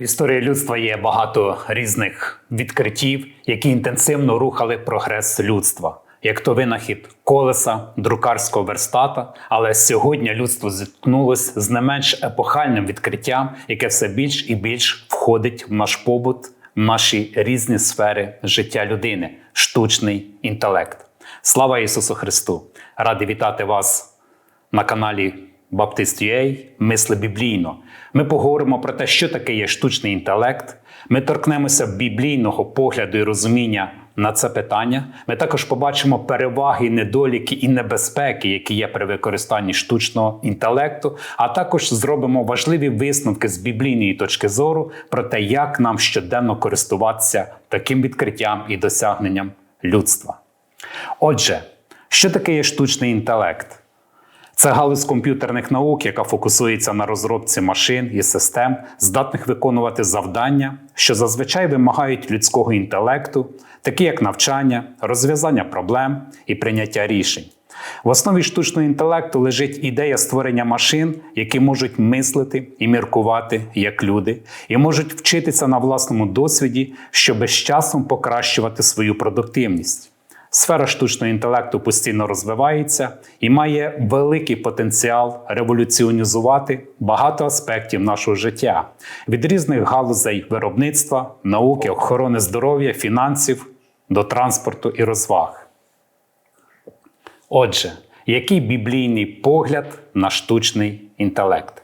В історії людства є багато різних відкриттів, які інтенсивно рухали прогрес людства, як то винахід колеса, друкарського верстата. Але сьогодні людство зіткнулося з не менш епохальним відкриттям, яке все більш і більш входить в наш побут, в наші різні сфери життя людини штучний інтелект. Слава Ісусу Христу! Радий вітати вас на каналі Baptist.ua Мисли біблійно. Ми поговоримо про те, що таке є штучний інтелект. Ми торкнемося біблійного погляду і розуміння на це питання. Ми також побачимо переваги, недоліки і небезпеки, які є при використанні штучного інтелекту. А також зробимо важливі висновки з біблійної точки зору про те, як нам щоденно користуватися таким відкриттям і досягненням людства. Отже, що таке є штучний інтелект? Це галузь комп'ютерних наук, яка фокусується на розробці машин і систем, здатних виконувати завдання, що зазвичай вимагають людського інтелекту, такі як навчання, розв'язання проблем і прийняття рішень. В основі штучного інтелекту лежить ідея створення машин, які можуть мислити і міркувати як люди, і можуть вчитися на власному досвіді, щоб з часом покращувати свою продуктивність. Сфера штучного інтелекту постійно розвивається і має великий потенціал революціонізувати багато аспектів нашого життя від різних галузей виробництва, науки, охорони здоров'я, фінансів до транспорту і розваг. Отже, який біблійний погляд на штучний інтелект?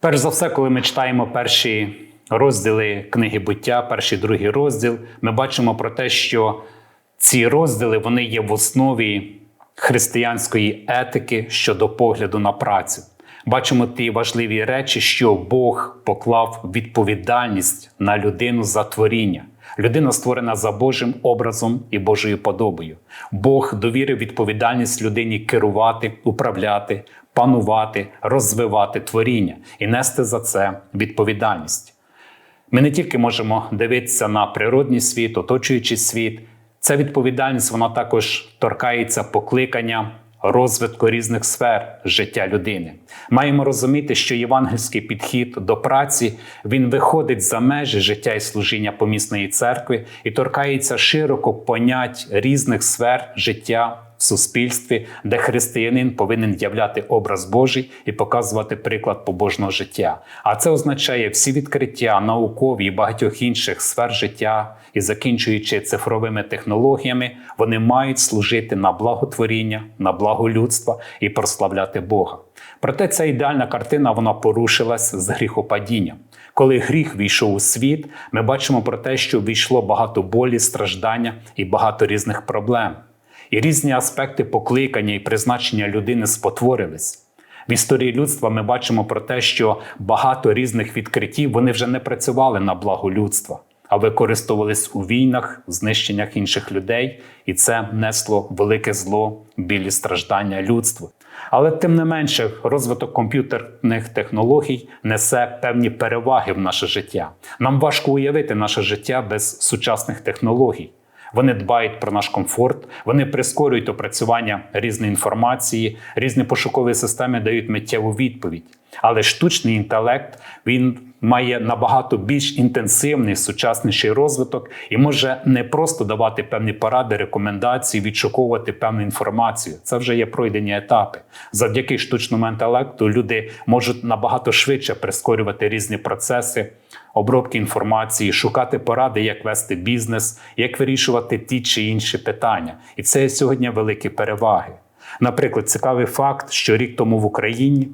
Перш за все, коли ми читаємо перші розділи книги буття, перший другий розділ, ми бачимо про те, що ці розділи вони є в основі християнської етики щодо погляду на працю. Бачимо ті важливі речі, що Бог поклав відповідальність на людину за творіння. Людина створена за Божим образом і Божою подобою. Бог довірив відповідальність людині керувати, управляти, панувати, розвивати творіння і нести за це відповідальність. Ми не тільки можемо дивитися на природний світ, оточуючий світ. Ця відповідальність вона також торкається покликання розвитку різних сфер життя людини. Маємо розуміти, що євангельський підхід до праці він виходить за межі життя і служіння помісної церкви і торкається широко понять різних сфер життя в суспільстві, де християнин повинен являти образ Божий і показувати приклад побожного життя. А це означає всі відкриття наукові і багатьох інших сфер життя, і закінчуючи цифровими технологіями, вони мають служити на благотворіння, на благо людства і прославляти Бога. Проте ця ідеальна картина вона порушилась з гріхопадінням. Коли гріх війшов у світ, ми бачимо про те, що війшло багато болі, страждання і багато різних проблем і різні аспекти покликання і призначення людини спотворились. В історії людства ми бачимо про те, що багато різних відкриттів вони вже не працювали на благо людства, а використовувались у війнах, знищеннях інших людей, і це несло велике зло, білі страждання людству. Але тим не менше, розвиток комп'ютерних технологій несе певні переваги в наше життя. Нам важко уявити наше життя без сучасних технологій. Вони дбають про наш комфорт, вони прискорюють опрацювання різної інформації, різні пошукові системи дають миттєву відповідь. Але штучний інтелект він має набагато більш інтенсивний сучасніший розвиток і може не просто давати певні поради, рекомендації, відшуковувати певну інформацію. Це вже є пройдені етапи. Завдяки штучному інтелекту люди можуть набагато швидше прискорювати різні процеси. Обробки інформації, шукати поради, як вести бізнес, як вирішувати ті чи інші питання. І це сьогодні великі переваги. Наприклад, цікавий факт, що рік тому в Україні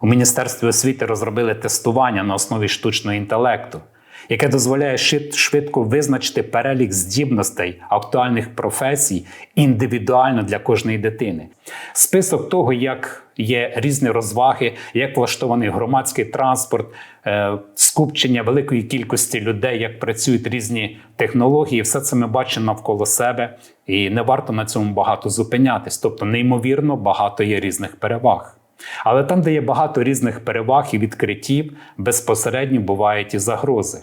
у Міністерстві освіти розробили тестування на основі штучного інтелекту, яке дозволяє швидко визначити перелік здібностей актуальних професій індивідуально для кожної дитини. Список того, як є різні розваги, як влаштований громадський транспорт, е, скупчення великої кількості людей, як працюють різні технології, все це ми бачимо навколо себе, і не варто на цьому багато зупинятись. Тобто, неймовірно, багато є різних переваг. Але там, де є багато різних переваг і відкриттів, безпосередньо бувають і загрози.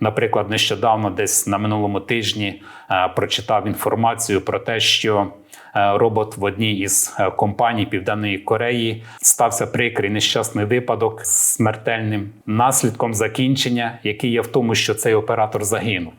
Наприклад, нещодавно, десь на минулому тижні, е, прочитав інформацію про те, що робот в одній із е, компаній Південної Кореї. Стався прикрий нещасний випадок з смертельним наслідком закінчення, який є в тому, що цей оператор загинув.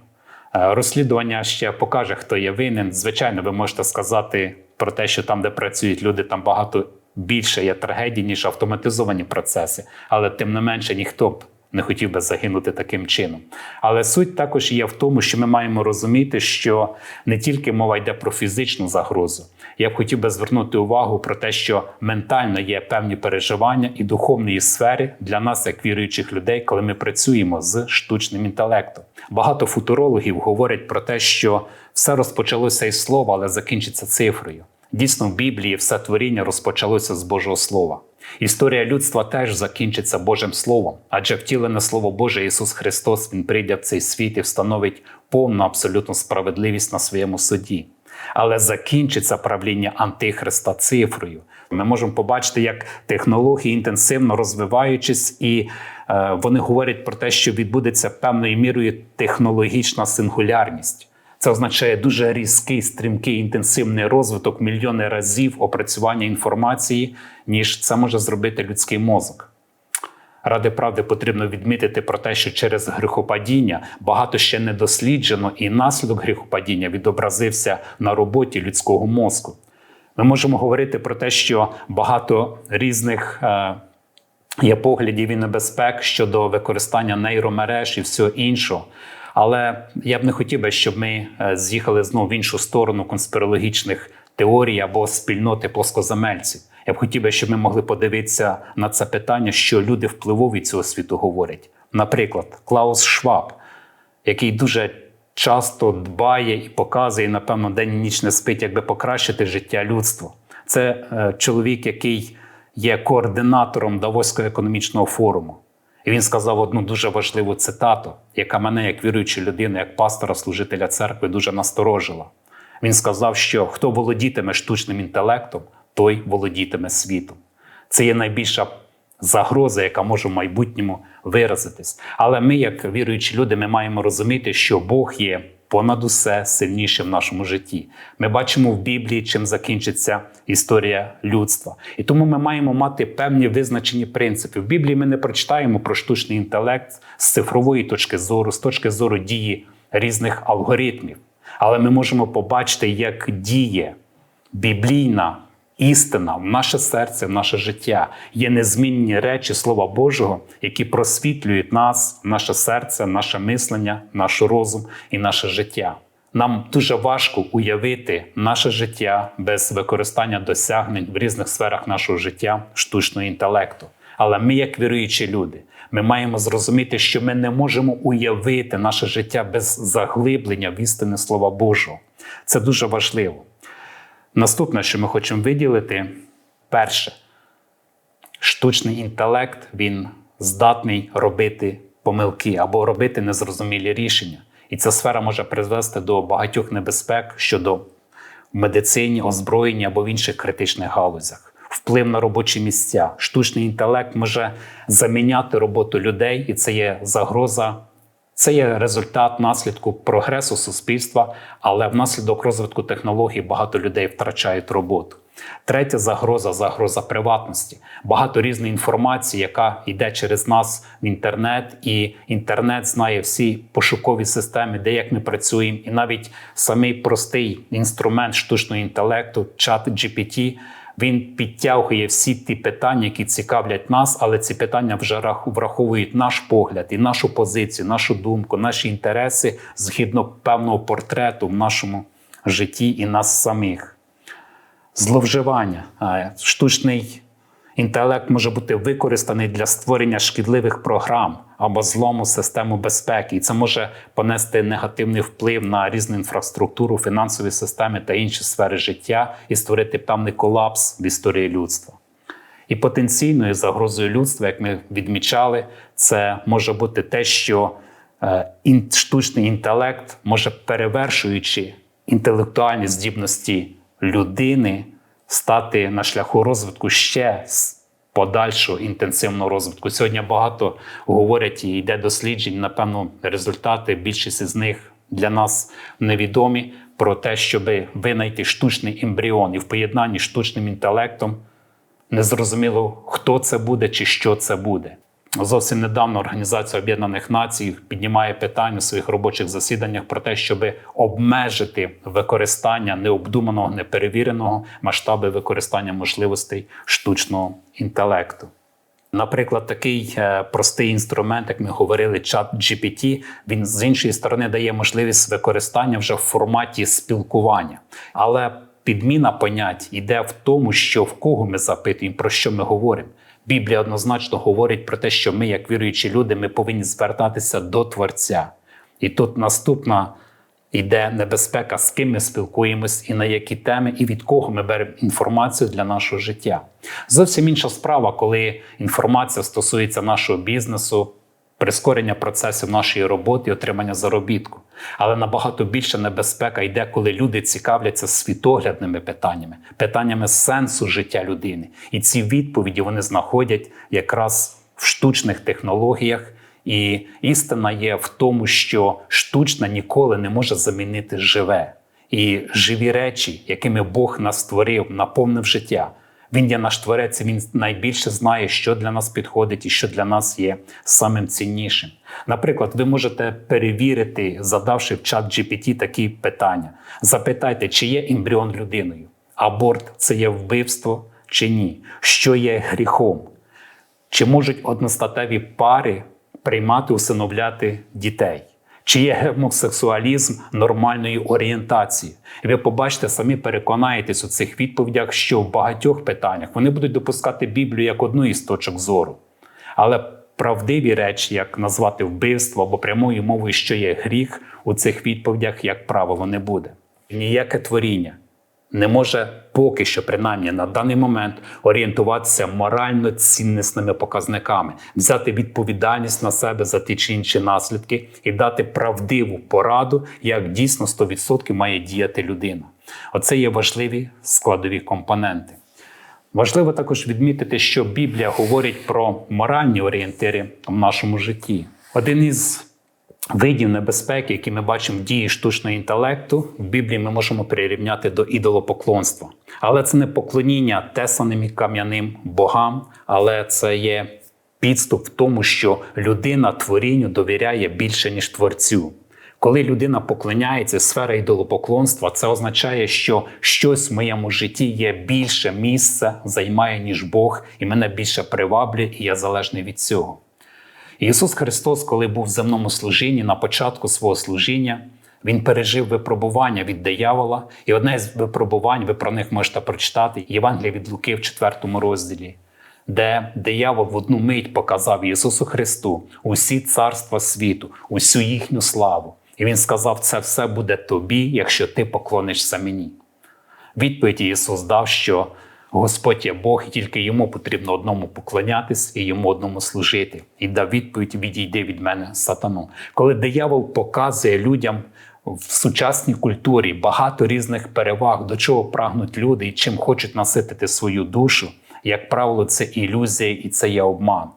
Е, Розслідування ще покаже, хто є винен. Звичайно, ви можете сказати про те, що там, де працюють люди, там багато більше є трагедій, ніж автоматизовані процеси, але тим не менше ніхто б не хотів би загинути таким чином. Але суть також є в тому, що ми маємо розуміти, що не тільки мова йде про фізичну загрозу. Я б хотів би звернути увагу про те, що ментально є певні переживання і духовної сфери для нас, як віруючих людей, коли ми працюємо з штучним інтелектом. Багато футурологів говорять про те, що все розпочалося із слова, але закінчиться цифрою. Дійсно, в Біблії все творіння розпочалося з Божого Слова. Історія людства теж закінчиться Божим Словом, адже втілене Слово Боже Ісус Христос Він прийде в цей світ і встановить повну абсолютну справедливість на своєму суді. Але закінчиться правління Антихриста цифрою. Ми можемо побачити, як технології інтенсивно розвиваючись, і е, вони говорять про те, що відбудеться певною мірою технологічна сингулярність. Це означає дуже різкий, стрімкий, інтенсивний розвиток мільйони разів опрацювання інформації, ніж це може зробити людський мозок. Ради правди потрібно відмітити про те, що через гріхопадіння багато ще не досліджено, і наслідок гріхопадіння відобразився на роботі людського мозку. Ми можемо говорити про те, що багато різних е, є поглядів і небезпек щодо використання нейромереж і всього іншого. Але я б не хотів би, щоб ми е, з'їхали знову в іншу сторону конспірологічних теорій або спільноти плоскоземельців. Я б хотів би, щоб ми могли подивитися на це питання, що люди впливові цього світу говорять. Наприклад, Клаус Шваб, який дуже часто дбає і показує, напевно, день і ніч не спить, якби покращити життя людства. Це е, чоловік, який є координатором Давоського економічного форуму. І він сказав одну дуже важливу цитату, яка мене, як віруючу людину, як пастора, служителя церкви, дуже насторожила. Він сказав, що хто володітиме штучним інтелектом, той володітиме світом. Це є найбільша загроза, яка може в майбутньому виразитись. Але ми, як віруючі люди, ми маємо розуміти, що Бог є понад усе сильніше в нашому житті. Ми бачимо в Біблії, чим закінчиться історія людства. І тому ми маємо мати певні визначені принципи. В Біблії ми не прочитаємо про штучний інтелект з цифрової точки зору, з точки зору дії різних алгоритмів. Але ми можемо побачити, як діє біблійна істина в наше серце, в наше життя. Є незмінні речі Слова Божого, які просвітлюють нас, наше серце, наше мислення, наш розум і наше життя. Нам дуже важко уявити наше життя без використання досягнень в різних сферах нашого життя штучного інтелекту. Але ми, як віруючі люди, ми маємо зрозуміти, що ми не можемо уявити наше життя без заглиблення в істини Слова Божого. Це дуже важливо. Наступне, що ми хочемо виділити, перше, штучний інтелект він здатний робити помилки або робити незрозумілі рішення. І ця сфера може призвести до багатьох небезпек щодо медицині, озброєння або в інших критичних галузях. Вплив на робочі місця. Штучний інтелект може заміняти роботу людей, і це є загроза. Це є результат наслідку прогресу суспільства, але внаслідок розвитку технологій багато людей втрачають роботу. Третя загроза загроза приватності. Багато різної інформації, яка йде через нас в інтернет, і інтернет знає всі пошукові системи, де як ми працюємо, і навіть самий простий інструмент штучного інтелекту, чат GPT, він підтягує всі ті питання, які цікавлять нас, але ці питання вже враховують наш погляд і нашу позицію, нашу думку, наші інтереси згідно певного портрету в нашому житті і нас самих. Зловживання. Штучний інтелект може бути використаний для створення шкідливих програм або злому систему безпеки, і це може понести негативний вплив на різну інфраструктуру, фінансові системи та інші сфери життя і створити певний колапс в історії людства. І потенційною загрозою людства, як ми відмічали, це може бути те, що е, штучний інтелект може перевершуючи інтелектуальні здібності людини, стати на шляху розвитку ще подальшого інтенсивного розвитку. Сьогодні багато говорять і йде досліджень. Напевно, результати більшість з них для нас невідомі про те, щоб винайти штучний ембріон і в поєднанні з штучним інтелектом незрозуміло, хто це буде чи що це буде. Зовсім недавно Організація Об'єднаних Націй піднімає питання у своїх робочих засіданнях про те, щоб обмежити використання необдуманого, неперевіреного масштаби використання можливостей штучного інтелекту. Наприклад, такий е, простий інструмент, як ми говорили, чат GPT, він з іншої сторони дає можливість використання вже в форматі спілкування. Але підміна понять йде в тому, що в кого ми запитуємо, про що ми говоримо. Біблія однозначно говорить про те, що ми, як віруючі люди, ми повинні звертатися до Творця. І тут наступна йде небезпека, з ким ми спілкуємось і на які теми, і від кого ми беремо інформацію для нашого життя. Зовсім інша справа, коли інформація стосується нашого бізнесу, прискорення процесів нашої роботи, отримання заробітку. Але набагато більша небезпека йде, коли люди цікавляться світоглядними питаннями, питаннями сенсу життя людини. І ці відповіді вони знаходять якраз в штучних технологіях. І істина є в тому, що штучна ніколи не може замінити живе. І живі речі, якими Бог нас створив, наповнив життя. Він є наш творець, він найбільше знає, що для нас підходить і що для нас є самим ціннішим. Наприклад, ви можете перевірити, задавши в чат GPT такі питання. Запитайте, чи є ембріон людиною, аборт це є вбивство чи ні, що є гріхом, чи можуть одностатеві пари приймати, усиновляти дітей. Чи є гомосексуалізм нормальної орієнтації? І ви побачите, самі переконаєтесь у цих відповідях, що в багатьох питаннях вони будуть допускати Біблію як одну із точок зору. Але правдиві речі, як назвати вбивство або прямою мовою, що є гріх, у цих відповідях, як правило, не буде. Ніяке творіння не може поки що, принаймні на даний момент, орієнтуватися морально ціннісними показниками, взяти відповідальність на себе за ті чи інші наслідки і дати правдиву пораду, як дійсно 100% має діяти людина. Оце є важливі складові компоненти. Важливо також відмітити, що Біблія говорить про моральні орієнтири в нашому житті. Один із видів небезпеки, які ми бачимо в дії штучного інтелекту, в Біблії ми можемо прирівняти до ідолопоклонства. Але це не поклоніння тесаним і кам'яним богам, але це є підступ в тому, що людина творінню довіряє більше, ніж творцю. Коли людина поклоняється сфера ідолопоклонства, це означає, що щось в моєму житті є більше місце, займає, ніж Бог, і мене більше приваблює, і я залежний від цього. Ісус Христос, коли був в земному служінні, на початку свого служіння, Він пережив випробування від диявола. І одне з випробувань, ви про них можете прочитати, Євангелія від Луки в 4 розділі, де диявол в одну мить показав Ісусу Христу усі царства світу, усю їхню славу. І Він сказав: це все буде тобі, якщо ти поклонишся мені. Відповідь Ісус дав, що Господь є Бог, і тільки йому потрібно одному поклонятись і йому одному служити. І дав відповідь: відійди від мене, сатану. Коли диявол показує людям в сучасній культурі багато різних переваг, до чого прагнуть люди і чим хочуть наситити свою душу, як правило, це ілюзія і це є обман.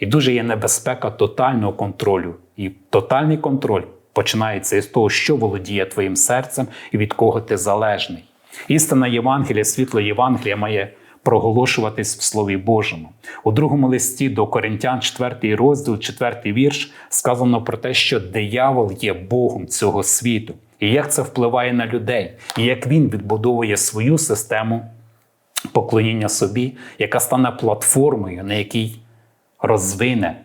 І дуже є небезпека тотального контролю. І тотальний контроль починається із того, що володіє твоїм серцем і від кого ти залежний. Істина Євангелія, світло Євангелія має проголошуватись в Слові Божому. У другому листі до Коринтян, 4 розділ, 4 вірш, сказано про те, що диявол є Богом цього світу, і як це впливає на людей, і як він відбудовує свою систему поклоніння собі, яка стане платформою, на якій розвине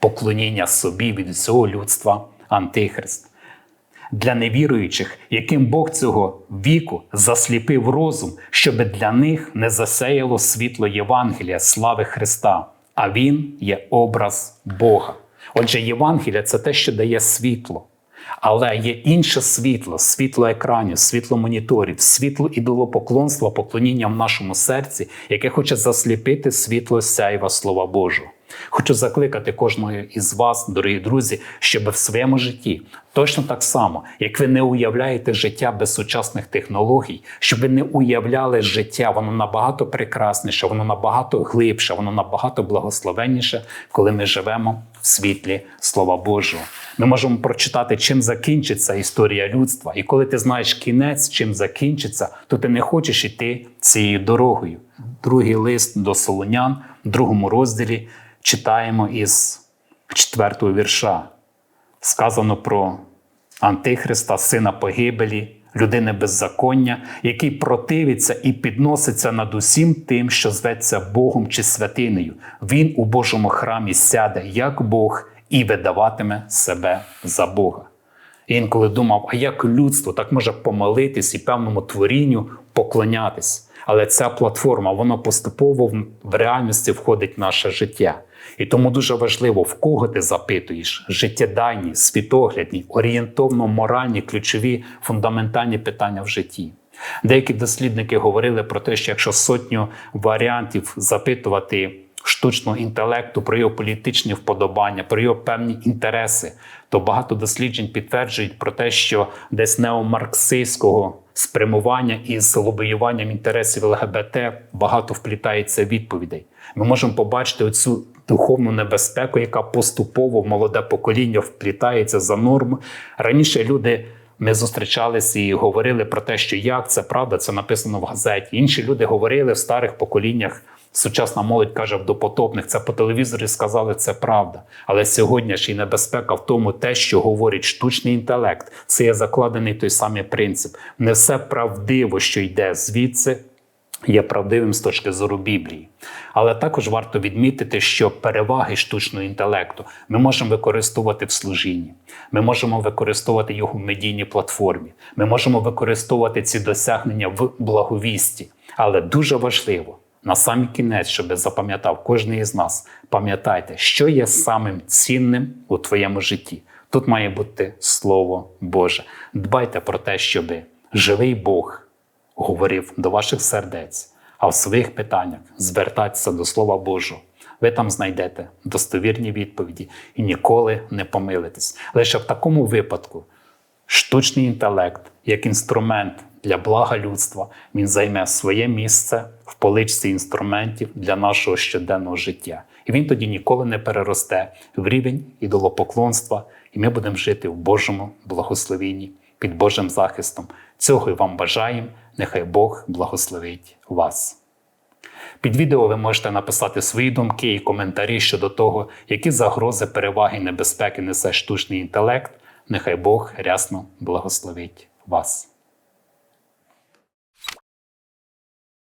поклоніння собі від всього людства Антихрист для невіруючих, яким Бог цього віку засліпив розум, щоб для них не засеяло світло Євангелія, слави Христа, а Він є образ Бога. Отже, Євангелія це те, що дає світло. Але є інше світло, світло екранів, світло моніторів, світло ідолопоклонства, поклоніння в нашому серці, яке хоче засліпити світло сяйва Слова Божого. Хочу закликати кожного із вас, дорогі друзі, щоб в своєму житті точно так само, як ви не уявляєте життя без сучасних технологій, щоб ви не уявляли життя, воно набагато прекрасніше, воно набагато глибше, воно набагато благословенніше, коли ми живемо в світлі Слова Божого. Ми можемо прочитати, чим закінчиться історія людства. І коли ти знаєш кінець, чим закінчиться, то ти не хочеш йти цією дорогою. Другий лист до Солонян, в другому розділі читаємо із четвертого вірша. Сказано про Антихриста, сина погибелі, людини беззаконня, який противиться і підноситься над усім тим, що зветься Богом чи святинею. Він у Божому храмі сяде як Бог і видаватиме себе за Бога. І інколи думав, а як людство так може помолитись і певному творінню поклонятись. Але ця платформа, вона поступово в- реальності входить в наше життя. І тому дуже важливо, в кого ти запитуєш життєдайні, світоглядні, орієнтовно моральні, ключові фундаментальні питання в житті. Деякі дослідники говорили про те, що якщо сотню варіантів запитувати штучного інтелекту про його політичні вподобання, про його певні інтереси, то багато досліджень підтверджують про те, що десь неомарксистського спрямування із лобіюванням інтересів ЛГБТ багато вплітається відповідей. Ми можемо побачити оцю духовну небезпеку, яка поступово в молоде покоління вплітається за норму. Раніше люди. Ми зустрічалися і говорили про те, що як це правда, це написано в газеті. Інші люди говорили в старих поколіннях. Сучасна молодь каже в допотопних, це по телевізорі сказали, це правда. Але сьогодні ще й небезпека в тому, те, що говорить штучний інтелект, це є закладений той самий принцип. Не все правдиво, що йде звідси, є правдивим з точки зору Біблії. Але також варто відмітити, що переваги штучного інтелекту ми можемо використовувати в служінні, ми можемо використовувати його в медійній платформі, ми можемо використовувати ці досягнення в благовісті. Але дуже важливо на самий кінець, щоб запам'ятав кожен із нас, пам'ятайте, що є самим цінним у твоєму житті. Тут має бути Слово Боже. Дбайте про те, щоб живий Бог говорив до ваших сердець, а в своїх питаннях звертайтеся до Слова Божого. Ви там знайдете достовірні відповіді і ніколи не помилитесь. Лише в такому випадку штучний інтелект як інструмент для блага людства він займе своє місце в поличці інструментів для нашого щоденного життя. І він тоді ніколи не переросте в рівень ідолопоклонства, і ми будемо жити в Божому благословенні під Божим захистом. Цього і вам бажаємо. Нехай Бог благословить вас. Під відео ви можете написати свої думки і коментарі щодо того, які загрози, переваги і небезпеки несе штучний інтелект. Нехай Бог рясно благословить вас.